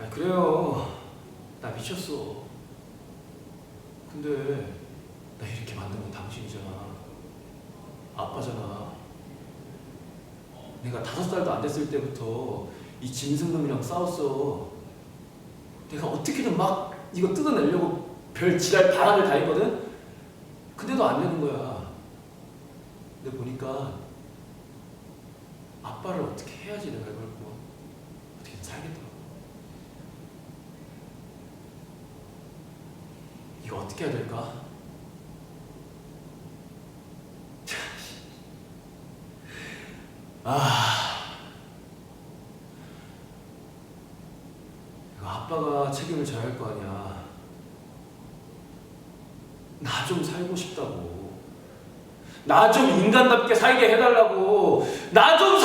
아 그래요. 나 미쳤어. 근데 나 이렇게 만든 건 당신이잖아. 아빠잖아. 내가 다섯 살도 안 됐을 때부터 이 짐승놈이랑 싸웠어. 내가 어떻게든 막 이거 뜯어내려고 별 지랄 바람을 다 했거든? 근데도 안 되는 거야. 근데 보니까 아빠를 어떻게 해야지 내가 이걸 뭐 어떻게든 살겠더라고. 이거 어떻게 해야 될까? 아, 이거 아빠가 책임을 져야 할 거 아니야. 나 좀 살고 싶다고. 나 좀 인간답게 살게 해달라고. 나 좀